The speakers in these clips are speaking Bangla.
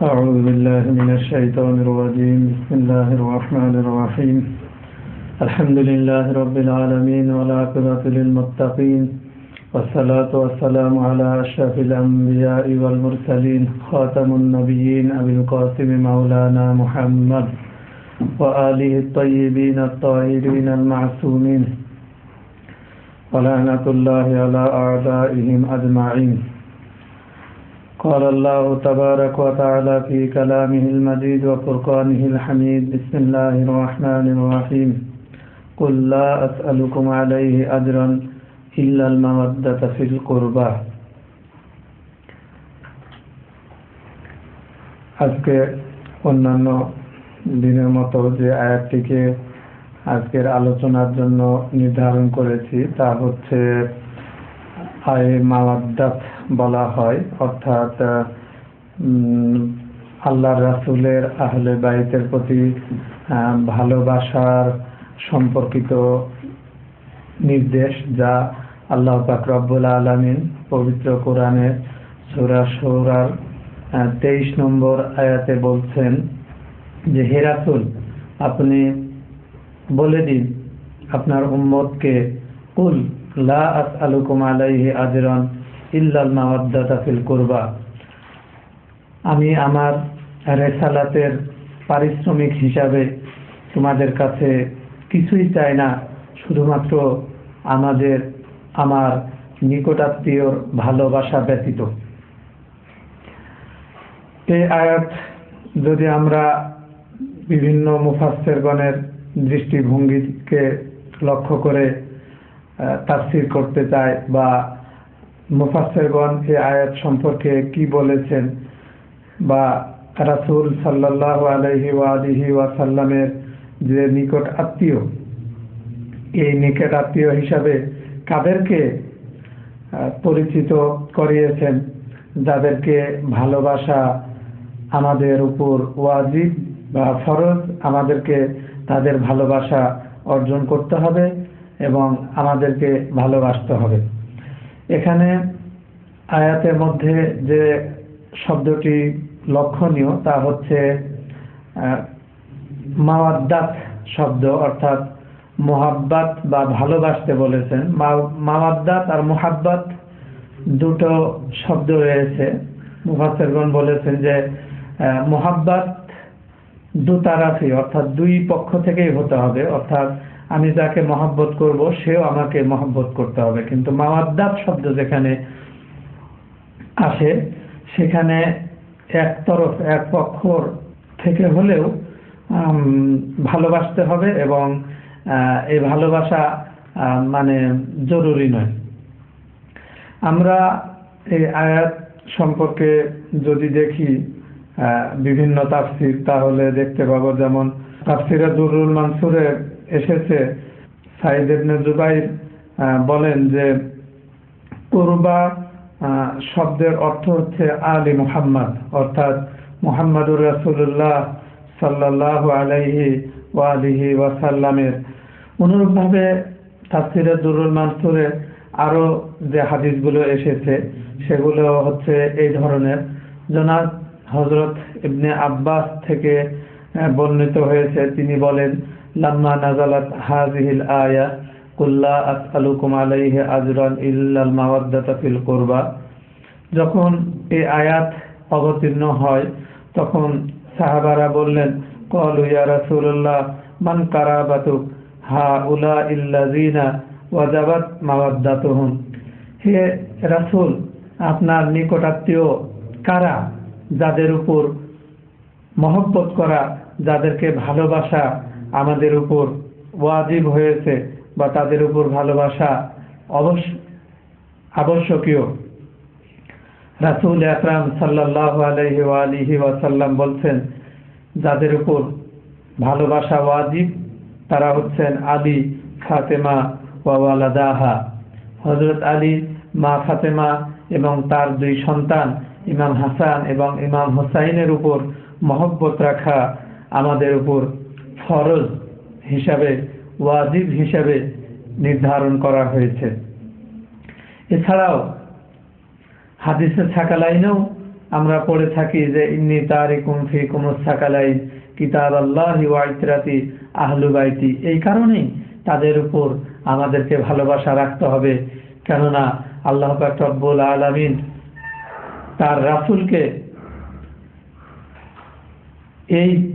أعوذ بالله من الشيطان الرجيم. بسم الله الرحمن الرحيم. الحمد لله رب العالمين والعاقبة للمتقين والصلاة والسلام على أشرف الأنبياء والمرسلين خاتم النبيين أبي القاسم مولانا محمد وآله الطيبين الطاهرين المعصومين. ولعنة الله على أعدائهم أجمعين. قال الله تبارك وتعالى في كلامه المجيد وفرقانه الحميد بسم الله الرحمن الرحيم قل لا أسألكم عليه أجرا إلا المودة في القربى আজকে অন্যান্য দিনের মতো যে আয়াতটিকে আজকের আলোচনার জন্য নির্ধারণ করেছি তা হচ্ছে আয়ে মাওয়াদ্দাত বলা হয়। অর্থাৎ আল্লাহ রাসুলের আহলে বাইতের প্রতি ভালোবাসার সম্পর্কিত নির্দেশ যা আল্লাহ পাক আলমিন পবিত্র কোরআনের সৌরা সৌরার তেইশ নম্বর আয়াতে বলছেন যে, হে রাসুল, আপনি বলে দিন, আপনার উম্মতকে, কুল লা আসআলুকুম আলাইহি আজরান ইল্লাল মাওয়াদ্দাতা ফিল কুরবা। আমি আমার রেসালাতের পারিশ্রমিক হিসাবে তোমাদের কাছে কিছুই চাই না, শুধুমাত্র আমাদের, আমার নিকটাত্মীয়র ভালোবাসা ব্যতীত। এই আয়াত যদি আমরা বিভিন্ন মুফাসেরগণের দৃষ্টিভঙ্গিকে লক্ষ্য করে তাফসির করতে চাই বা মুফাসেরগণ এই আয়াত সম্পর্কে কি বলেছেন বা রাসুল সাল্লাহ আলহি ওয়ালিহি ওয়াসাল্লামের যে নিকট আত্মীয়, এই নিকট আত্মীয় হিসাবে কাদেরকে পরিচিত করিয়েছেন, যাদেরকে ভালোবাসা আমাদের উপর ওয়াজিব বা ফরজ, আমাদেরকে তাদের ভালোবাসা অর্জন করতে হবে এবং আমাদেরকে ভালোবাসতে হবে। এখানে আয়াতের মধ্যে যে শব্দটি লক্ষণীয় তা হচ্ছে মাওয়াদ্দাত শব্দ, অর্থাৎ মোহাব্বাত বা ভালোবাসতে বলেছেন। মাওয়াদ্দাত আর মোহাব্বাত দুটো শব্দ রয়েছে। মুফাসেরগণ বলেছেন যে মোহাব্বাত দুতারাফি, অর্থাৎ দুই পক্ষ থেকেই হতে হবে, অর্থাৎ আমি যাকে মহাব্বত করব, সেও আমাকে মহাব্বত করতে হবে। কিন্তু মাওয়াদ্দাত শব্দ যেখানে আসে, সেখানে এক তরফ, এক পক্ষর থেকে হলেও ভালোবাসতে হবে এবং এই ভালোবাসা মানে জরুরি নয়। আমরা এই আয়াত সম্পর্কে যদি দেখি বিভিন্ন তাফসির, তাহলে দেখতে পাবো যেমন তাফসিরে দুরুল মানসুরে এসেছে। সাইদ ইবনে জুবাইর বলেন যে কুরবা শব্দের অর্থ হচ্ছে আলী মুহাম্মদ, অর্থাৎ মুহাম্মদুর রাসুল্লাহ সাল্লাহ আলাইহি ওয়ালিহি ওয়াসাল্লামের। অনুরূপভাবে তাফসিরে দুরুল মানসুরে আরও যে হাদিসগুলো এসেছে, সেগুলো হচ্ছে এই ধরনের। জনাব হজরত ইবনে আব্বাস থেকে বর্ণিত হয়েছে। তিনি বলেন লাম্মা নাজালাত হাজিহিল আয়া কুল্লা আসআলুকুম আলাইহি আজরান ইল্লাল মাওয়াদ্দাতা ফিল কুরবা যখন এই আয়াত অবতীর্ণ হয়, তখন সাহাবারা বললেন, কলু ইয়া রাসূলুল্লাহ, মান কারাবাতুক হা উলা ইল্লাযিনা ওয়াজাবাত মাওয়াদ্দাতুহুম। হে রাসূল, আপনার নিকটাত্মীয় কারা যাদের উপর মহব্বত করা, যাদেরকে ভালোবাসা আমাদের উপর ওয়াজিব হয়েছে বা তাদের উপর ভালোবাসা অবশ্য আবশ্যকীয়। রাসুল আকরাম সাল্লাহ আলহি আলিহি ওয়াসাল্লাম বলছেন, যাদের উপর ভালোবাসা ওয়াজিব, তারা হচ্ছেন আলী, ফাতেমা ওয়ালাদাহা। হজরত আলী, মা ফাতেমা এবং তার দুই সন্তান, ইমাম হাসান এবং ইমাম হোসাইনের উপর মহব্বত রাখা আমাদের উপর ফরজ হিসাবে, ওয়াজিব হিসাবে নির্ধারণ করা হয়েছে। এছাড়াও হাদিসের থাকা লাইনেও আমরা পড়ে থাকি যে, ইন্নি তারিকুম ফি কুমুসাকালাই কিতাব আল্লাহ ওয়াইতরাতি আহলু বাইতি। এই কারণেই তাদের উপর আমাদেরকে ভালোবাসা রাখতে হবে। কেননা আল্লাহ রব্বুল আলামিন তার রাসূলকে এই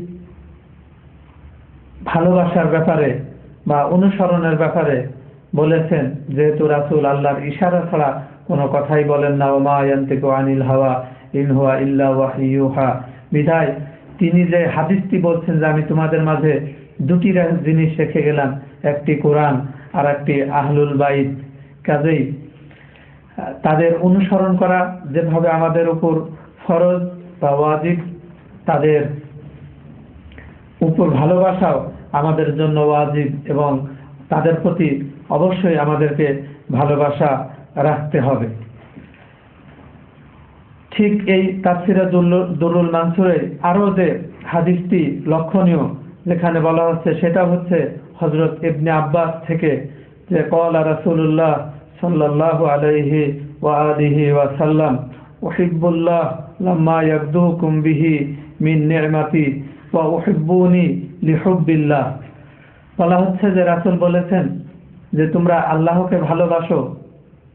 ভালোবাসার ব্যাপারে বা অনুসরণের ব্যাপারে বলেছেন যেহেতু রাসূল আল্লাহর ইশারা ছাড়া কোনো কথাই বলেন না। ওমা ইয়ান্তিকু আনিল হাওয়া ইন হুয়া ইল্লা ওয়াহিয়ুহা। বিধায় তিনি যে হাদিসটি বলছেন যে আমি তোমাদের মাঝে দুটি জিনিস রেখে গেলাম, একটি কোরআন আর একটি আহলুল বাইত। কাজেই, তাদের অনুসরণ করা যেভাবে আমাদের উপর ফরজ বা ওয়াজিব, তাদের উপর ভালোবাসাও আমাদের জন্য ওয়াজিব এবং তাদের প্রতি অবশ্যই আমাদেরকে ভালোবাসা রাখতে হবে। ঠিক এই তাফসিরা দুরুল- দুরুল মানসুরে আরও যে হাদিসটি লক্ষণীয় যেখানে বলা হচ্ছে, সেটা হচ্ছে হজরত ইবনে আব্বাস থেকে যে কলা আলাইহি ওয়া আলিহি ওয়া সাল্লাম, উহিব্বুল্লাহ লাম্মা ইয়াবদুকুম বিহি মিন নি'মাতি ওয়া উহিব্বুনি লিহুব্বিল্লাহ। বলা হচ্ছে যে রাসূল বলেছেন যে তোমরা আল্লাহকে ভালোবাসো।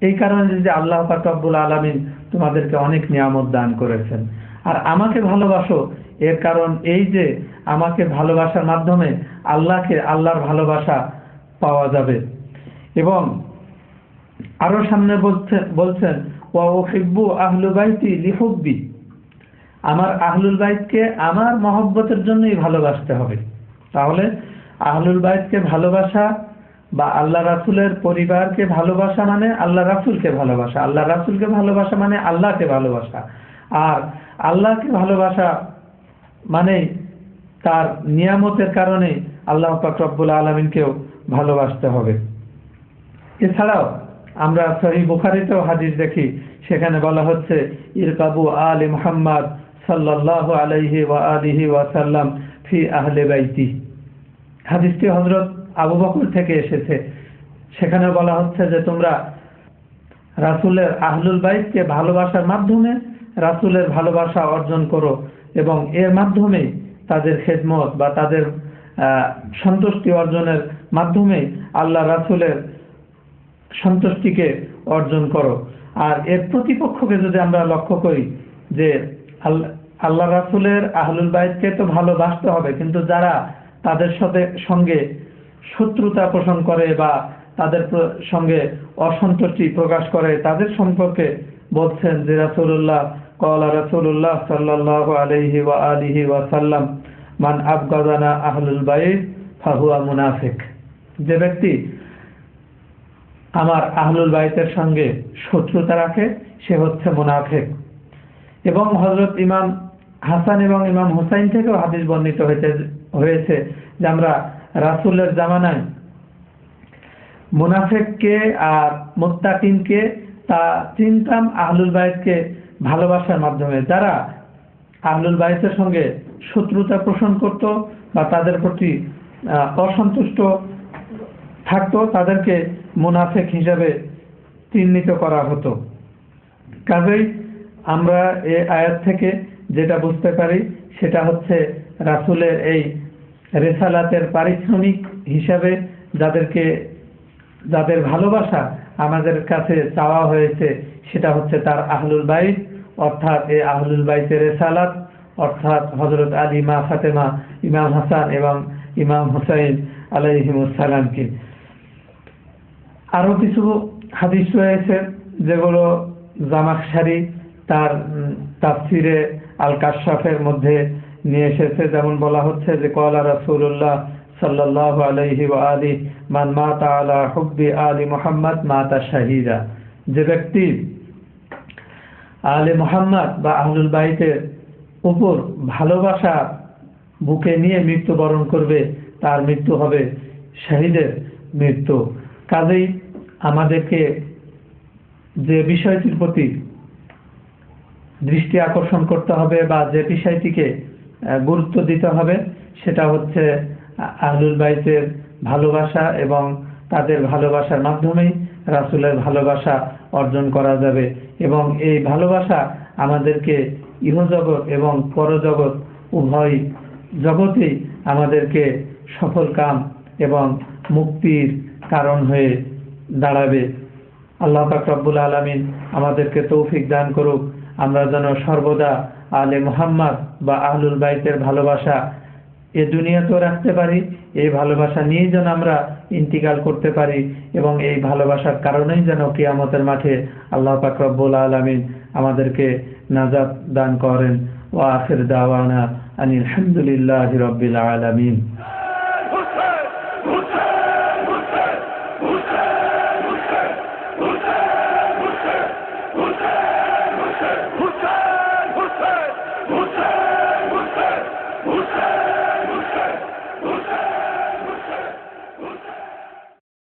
এই কারণে যে আল্লাহ পাক রব্বুল আলামিন তোমাদেরকে অনেক নিয়ামত দান করেছেন। আর আমাকে ভালোবাসো এর কারণ এই যে আমাকে ভালোবাসার মাধ্যমে আল্লাহকে আল্লাহর ভালোবাসা পাওয়া যাবে। এবং আরও সামনে বলছেন বলছেন, ওয়া উহিব্বু আহলু লিহুব্বি। আমার আহলুল বাইতকে আমার মহব্বতের জন্যই ভালোবাসতে হবে। তাহলে আহলুল বাইতকে ভালোবাসা বা আল্লাহ রাসুলের পরিবারকে ভালোবাসা মানে আল্লাহ রাসুলকে ভালোবাসা। আল্লাহ রাসুলকে ভালোবাসা মানে আল্লাহকে ভালোবাসা। আর আল্লাহকে ভালোবাসা মানে তার নিয়ামতের কারণে আল্লাহ পাক রব্বুল আলমিনকেও ভালোবাসতে হবে। এছাড়াও আমরা সহি বুখারিতেও হাদিস দেখি, সেখানে বলা হচ্ছে, ইরকাবু আলী মুহাম্মদ সাল্লাল্লাহু আলাইহি ওয়া আলিহি ওয়া সাল্লাম ফি আহলে বাইতি। হাদিসটি হযরত আবু বকর থেকে এসেছে। সেখানে বলা হচ্ছে যে, তোমরা রাসূলের আহলুল বাইতকে ভালোবাসার মাধ্যমে রাসুলের ভালোবাসা অর্জন করো এবং এর মাধ্যমে তাদের খেদমত বা তাদের সন্তুষ্টি অর্জনের মাধ্যমে আল্লাহ রাসূলের সন্তুষ্টিকে অর্জন করো। আর এর প্রতিপক্ষকে যদি আমরা লক্ষ্য করি যে আল্লাহ আল্লাহ রাসুলের আহলুল বাইতকে তো ভালোবাসতে হবে, কিন্তু যারা তাদের সাথে সঙ্গে শত্রুতা পোষণ করে বা তাদের সঙ্গে অসন্তুষ্টি প্রকাশ করে, তাদের সম্পর্কে বলছেন যে রাসূলুল্লাহ কলা রাসূলুল্লাহ সাল্লাল্লাহু আলাইহি ওয়া আলিহি ওয়া সাল্লাম, মান আবগাদানা আহলুল বাইত ফাহুয়া মুনাফিক। যে ব্যক্তি আমার আহলুল বাইতের সঙ্গে শত্রুতা রাখে, সে হচ্ছে মুনাফেক। এবং হজরত ইমাম হাসান এবং ইমাম হুসাইন থেকেও হাদিস বর্ণিত হয়েছে হয়েছে যে আমরা রাসুলের জামানায় মুনাফেককে আর মুত্তাকিনকে তা চিনতাম আহলুল বাইতকে ভালোবাসার মাধ্যমে। যারা আহলুল বাইতের সঙ্গে শত্রুতা পোষণ করত বা তাদের প্রতি অসন্তুষ্ট থাকতো, তাদেরকে মুনাফেক হিসাবে চিহ্নিত করা হতো। কাজেই আমরা এ আয়াত থেকে যেটা বুঝতে পারি, সেটা হচ্ছে রাসূলের এই রেসালাতের পারিশ্রমিক হিসাবে যাদেরকে, যাদের ভালোবাসা আমাদের কাছে চাওয়া হয়েছে, সেটা হচ্ছে তার আহলুল বাইত, অর্থাৎ এই আহলুল বাইতের রেসালাত, অর্থাৎ হজরত আলী মা ফাতেমা, ইমাম হাসান এবং ইমাম হুসাইন আলাইহিমুসালামকে আরও কিছু হাদিস রয়েছে, যেগুলো জামাক জামাকশারি তার তাফসিরে আল কাশাফের মধ্যে নিয়ে এসেছে। যেমন বলা হচ্ছে যে কলা রাসূলুল্লাহ সাল্লাল্লাহু আলাইহি ওয়া আলি মান মাতা আলা হুব্বি আলি মুহাম্মদ মাতা শাহিদা। যে ব্যক্তি আলে মুহাম্মদ বা আহলুল বাইতের উপর ভালোবাসা বুকে নিয়ে মৃত্যুবরণ করবে, তার মৃত্যু হবে শাহিদের মৃত্যু। কাজেই আমাদেরকে যে বিষয়টির প্রতি দৃষ্টি আকর্ষণ করতে হবে বা যে বিষয়টিকে গুরুত্ব দিতে হবে, সেটা হচ্ছে আহলুল বাইতের ভালোবাসা এবং তাদের ভালোবাসার মাধ্যমেই রাসুলের ভালোবাসা অর্জন করা যাবে। এবং এই ভালোবাসা আমাদেরকে ইহজগৎ এবং পরজগৎ, উভয় জগতেই আমাদেরকে সফল কাম এবং মুক্তির কারণ হয়ে দাঁড়াবে। আল্লাহ পাক রব্বুল আলমিন আমাদেরকে তৌফিক দান করুক। আমরা যেন সর্বদা আলে মোহাম্মদ বা আহলুল বাইতের ভালোবাসা এ দুনিয়াতেও রাখতে পারি, এই ভালোবাসা নিয়েই যেন আমরা ইন্তিকাল করতে পারি এবং এই ভালোবাসার কারণেই যেন কিয়ামতের মাঠে আল্লাহ পাক আলমিন আমাদেরকে নাজাত দান করেন। ও আখির দাওয়ানা আনিল হামদুলিল্লাহ রব্বিল আলমিন।